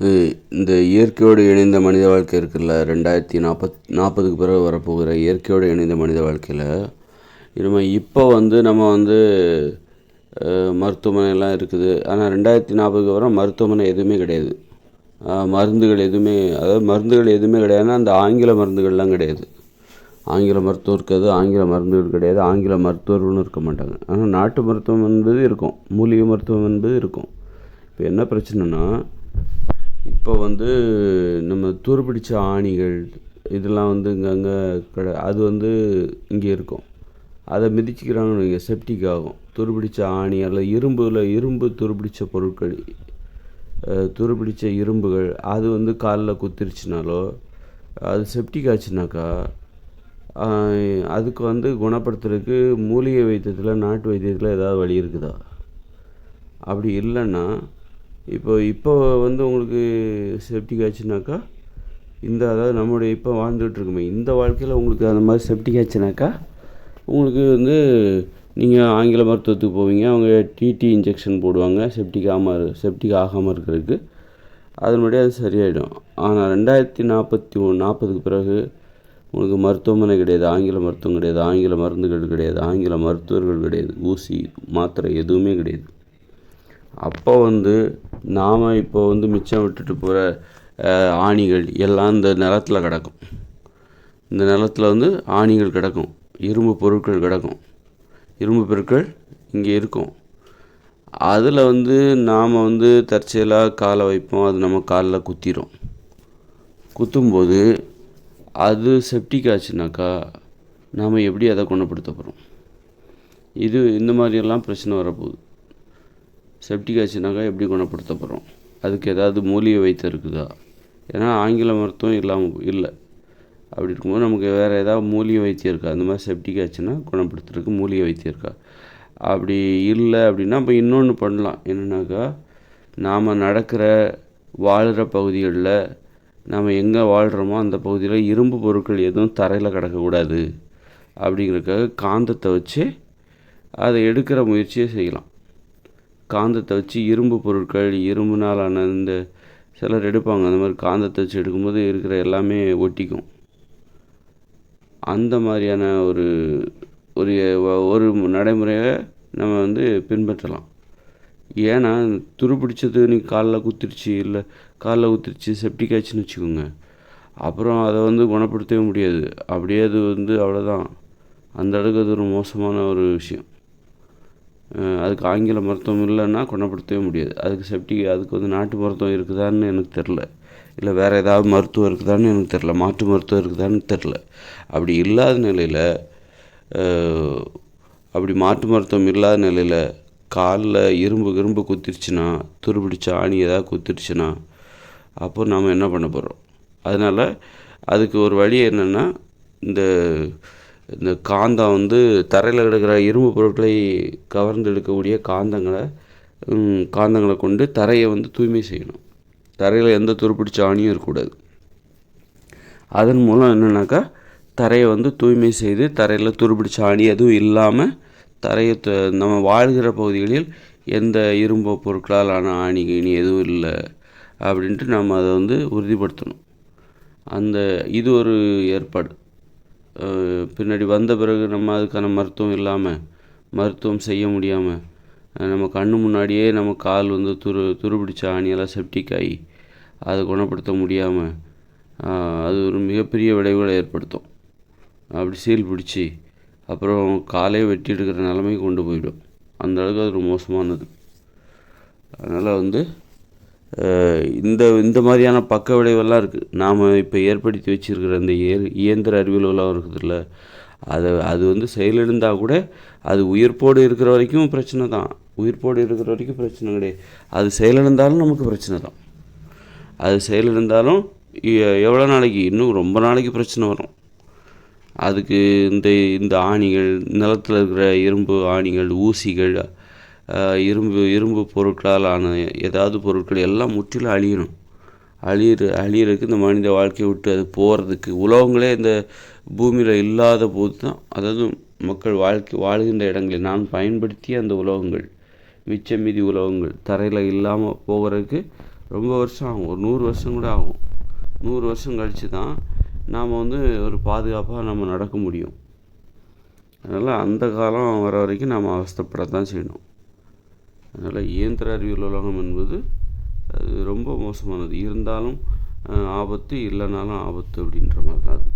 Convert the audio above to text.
இந்த இயற்கையோடு இணைந்த மனித வாழ்க்கை இருக்குல்ல ரெண்டாயிரத்தி நாற்பத் நாற்பதுக்கு பிறகு வரப்போகிற இயற்கையோடு இணைந்த மனித வாழ்க்கையில் நம்ம இப்போ வந்து நம்ம வந்து மருத்துவமனைலாம் இருக்குது. ஆனால் ரெண்டாயிரத்தி நாற்பதுக்கு அப்புறம் மருத்துவமனை எதுவுமே கிடையாது. மருந்துகள் எதுவுமே அதாவது மருந்துகள் எதுவுமே கிடையாதுன்னா அந்த ஆங்கில மருந்துகள்லாம் கிடையாது. ஆங்கில மருத்துவம் இருக்காது ஆங்கில மருந்துகள் கிடையாது ஆங்கில மருத்துவர்களும் இருக்க மாட்டாங்க. ஆனால் நாட்டு மருத்துவம் என்பது இருக்கும் மூலிகை மருத்துவம் என்பது இருக்கும். இப்போ என்ன பிரச்சனைனா இப்போ வந்து நம்ம துருப்பிடிச்ச ஆணிகள் இதெல்லாம் வந்து இங்கங்கே கடை அது வந்து இங்கே இருக்கும். அதை மிதிச்சுக்கிறாங்கன்னு வைங்க செப்டிக் ஆகும் துருப்பிடிச்ச ஆணி அல்லது இரும்பில் இரும்பு துருப்பிடிச்ச பொருட்கள் துருப்பிடிச்ச இரும்புகள் அது வந்து காலில் குத்திருச்சுனாலோ அது செப்டிக் ஆச்சுனாக்கா அதுக்கு வந்து குணப்படுத்துறதுக்கு மூலிகை வைத்தியத்தில் நாட்டு வைத்தியத்தில் ஏதாவது வழி இருக்குதா? அப்படி இல்லைன்னா இப்போ இப்போ வந்து உங்களுக்கு செப்டிக் ஆச்சுனாக்கா இந்த அதாவது நம்முடைய இப்போ வாழ்ந்துகிட்ருக்குமே இந்த வாழ்க்கையில் உங்களுக்கு அந்த மாதிரி செப்டிக் ஆச்சுனாக்கா உங்களுக்கு வந்து நீங்கள் ஆங்கில மருத்துவத்துக்கு போவீங்க அவங்க டிடி இன்ஜெக்ஷன் போடுவாங்க செப்டிக் ஆகாமல் செப்டிக் ஆகாமல் இருக்கிறதுக்கு. அதனுடைய அது சரியாயிடும். ஆனால் ரெண்டாயிரத்தி நாற்பத்தி ஒன்று நாற்பதுக்கு பிறகு உங்களுக்கு மருத்துவமனை கிடையாது ஆங்கில மருத்துவம் கிடையாது ஆங்கில மருந்துகள் கிடையாது ஆங்கில மருத்துவர்கள் கிடையாது ஊசி மாத்திரை எதுவுமே கிடையாது. அப்போ வந்து நாம் இப்போ வந்து மிச்சம் விட்டுட்டு போகிற ஆணிகள் எல்லாம் இந்த நிலத்தில் கிடக்கும். இந்த நிலத்தில் வந்து ஆணிகள் கிடக்கும். இரும்பு பொருட்கள் கிடக்கும். இரும்பு பொருட்கள் இங்கே இருக்கும். அதில் வந்து நாம் வந்து தற்செயலாக காலை வைப்போம். அது நம்ம காலில் குத்திரும். குத்தும்போது அது செப்டிக் ஆச்சுனாக்கா நாம் எப்படி அதை குணப்படுத்த போகிறோம் இது இந்த மாதிரியெல்லாம் பிரச்சனை வரப்போகுது. செப்டிக் ஆச்சுனாக்கா எப்படி குணப்படுத்த போகிறோம் அதுக்கு ஏதாவது மூலிகை வைத்தியம் இருக்குதா? ஏன்னா ஆங்கில மருத்துவம் இல்லாமல் இல்லை. அப்படி இருக்கும்போது நமக்கு வேறு ஏதாவது மூலிகை வைத்தியம் இருக்கா? அந்த மாதிரி செப்டிக் ஆச்சுன்னா குணப்படுத்துறதுக்கு மூலிகை வைத்தியம் இருக்கா? அப்படி இல்லை அப்படின்னா இப்போ இன்னொன்று பண்ணலாம். என்னென்னாக்கா நாம் நடக்கிற வாழ்கிற பகுதிகளில் நாம் எங்கே வாழ்கிறோமோ அந்த பகுதியில் இரும்பு பொருட்கள் எதுவும் தரையில் கிடக்கக்கூடாது. அப்படிங்கிறதுக்காக காந்தத்தை வச்சு அதை எடுக்கிற முயற்சியை செய்யலாம். காந்தத்தை வச்சு இரும்பு பொருட்கள் இரும்புனாலான இந்த சிலர் எடுப்பாங்க. அந்த மாதிரி காந்தத்தை வச்சு எடுக்கும்போது இருக்கிற எல்லாமே ஒட்டிக்கும். அந்த மாதிரியான ஒரு ஒரு ஒரு நடைமுறையை நம்ம வந்து பின்பற்றலாம். ஏன்னா துருப்பிடிச்சது நீ காலில் குத்திருச்சு இல்லை காலில் குத்திருச்சு செப்டிக் ஆச்சுன்னு வச்சுக்கோங்க. அப்புறம் அதை வந்து குணப்படுத்தவே முடியாது. அப்படியே அது வந்து அவ்வளோதான் அந்த அளவுக்கு அது ஒரு மோசமான ஒரு விஷயம். அதுக்கு ஆங்கில மருத்துவம் இல்லைன்னா குணப்படுத்தவே முடியாது. அதுக்கு செப்டிக் அதுக்கு வந்து நாட்டு மருத்துவம் இருக்குதான்னு எனக்கு தெரில இல்லை வேறு ஏதாவது மருத்துவம் இருக்குதான்னு எனக்கு தெரில மாற்று மருத்துவம் இருக்குதான்னு தெரில அப்படி இல்லாத நிலையில் அப்படி மாற்று மருத்துவம் இல்லாத நிலையில் காலில் இரும்பு இரும்பு குத்திருச்சுன்னா துருபிடிச்ச ஆணி ஏதாவது குத்திருச்சுன்னா அப்போ நாம் என்ன பண்ண போகிறோம் அதனால் அதுக்கு ஒரு வழி என்னென்னா இந்த இந்த காந்தம் வந்து தரையில் கிடக்கிற இரும்பு பொருட்களை கவர்ந்து எடுக்கக்கூடிய காந்தங்களை காந்தங்களை கொண்டு தரையை வந்து தூய்மை செய்யணும். தரையில் எந்த துருப்பிடிச்ச ஆணியும் இருக்கக்கூடாது. அதன் மூலம் என்னென்னாக்கா தரையை வந்து தூய்மை செய்து தரையில் துருப்பிடிச்ச ஆணி எதுவும் இல்லாமல் தரையை நம்ம வாழ்கிற பகுதிகளில் எந்த இரும்பு பொருட்களால் ஆன ஆணி கீணி எதுவும் இல்லை அப்படின்ட்டு நம்ம அதை வந்து உறுதிப்படுத்தணும். அந்த இது ஒரு ஏற்பாடு. பின்னாடி வந்த பிறகு நம்ம அதுக்கான மருத்துவம் இல்லாமல் மருத்துவம் செய்ய முடியாமல் நம்ம கண்ணு முன்னாடியே நம்ம கால் வந்து துரு துருபிடிச்ச ஆணியெல்லாம் செப்டிக் ஆகி அதை குணப்படுத்த முடியாமல் அது ஒரு மிகப்பெரிய விளைவுகளை ஏற்படுத்தும். அப்படி சீல் பிடிச்சி அப்புறம் காலே வெட்டி எடுக்கிற நிலைமைக்கு கொண்டு போயிடும். அந்த அளவுக்கு அது ஒரு மோசமானது. அதனால் வந்து இந்த இந்த மாதிரியான பக்க விளைவெல்லாம் இருக்குது நாம் இப்போ ஏற்படுத்தி வச்சுருக்கிற இந்த இயந்திர அறிவியலெல்லாம் இருக்குதுல்ல அதை அது வந்து செயலிழந்தால் கூட அது உயிர்ப்போடு இருக்கிற வரைக்கும் பிரச்சனை தான். உயிர்ப்போடு இருக்கிற வரைக்கும் பிரச்சனை கிடையாது. அது செயலிழந்தாலும் நமக்கு பிரச்சனை தான். அது செயலிழந்தாலும் எவ்வளோ நாளைக்கு? இன்னும் ரொம்ப நாளைக்கு பிரச்சனை வரும். அதுக்கு இந்த இந்த ஆணிகள் நிலத்தில் இருக்கிற இரும்பு ஆணிகள் ஊசிகள் இரும்பு இரும்பு பொருட்களால் ஆன ஏதாவது பொருட்கள் எல்லாம் முற்றிலும் அழியணும். அழியிற அழியிறதுக்கு இந்த மனித வாழ்க்கையை விட்டு அது போகிறதுக்கு உலகங்களே இந்த பூமியில் இல்லாத போது தான் அதாவது மக்கள் வாழ்க்கை வாழ்கின்ற இடங்களில் நான் பயன்படுத்திய அந்த உலகங்கள் மிச்ச மீதி உலகங்கள் தரையில் இல்லாமல் போகிறதுக்கு ரொம்ப வருஷம் ஆகும். ஒரு நூறு வருஷம் கூட ஆகும். நூறு வருஷம் கழித்து தான் நாம் வந்து ஒரு பாதுகாப்பாக நம்ம நடக்க முடியும். அதனால் அந்த காலம் வர வரைக்கும் நாம் அவஸ்தப்பட தான் செய்யணும். அதனால் இயந்திர அறிவியல் உலகம் என்பது அது ரொம்ப மோசமானது. இருந்தாலும் ஆபத்து இல்லைனாலும் ஆபத்து அப்படின்ற மாதிரி தான் அது.